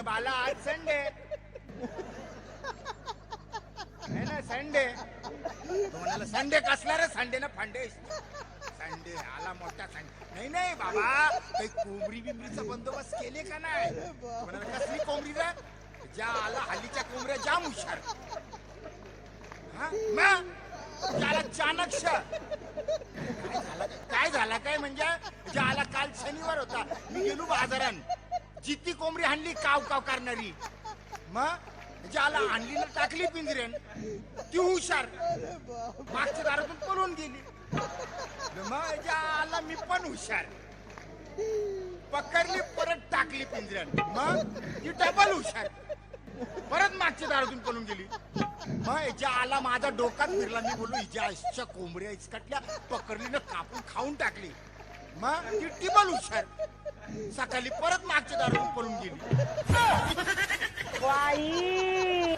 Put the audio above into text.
अरे बाला आज संडे है ना संडे म्हणाला संडे कसला रे? संडे ना फंडे संडे आला मोठा संडे नाही नाही बाबा काही कोंबडी बिंबरीचा बंदोबस्त केले का नाही? म्हणाला कसली कोंबडी रे? ज्या आला हल्लीच्या कोंबड्या जाम हुशार. हा? मग त्याला चाणक्ष. काय झाला? काय झालं? काय म्हणजे? ज्याला काल शनिवार होता. मी गेलो बाजारात किती कोंबडी हाणली काव काव करणारी. मग? ज्याला आणली ना टाकली पिंजऱ्यान. ती हुशार. मागच्या दारातून पळून गेली. मग ज्याला मी पण हुशार. पकडली परत टाकली पिंजऱ्यान. मग? ती डबल हुशार. परत मागच्या दारातून पळून गेली. मग ज्या आला माझा डोकात फिरला. मी बोललो हिच्या आईच्या कोंबड्या इचकटल्या. पकडली ना कापून खाऊन टाकली. मग? ती टिबल हुशार. सकाळी परत मागच्या दारातून पळून गेली. बाई.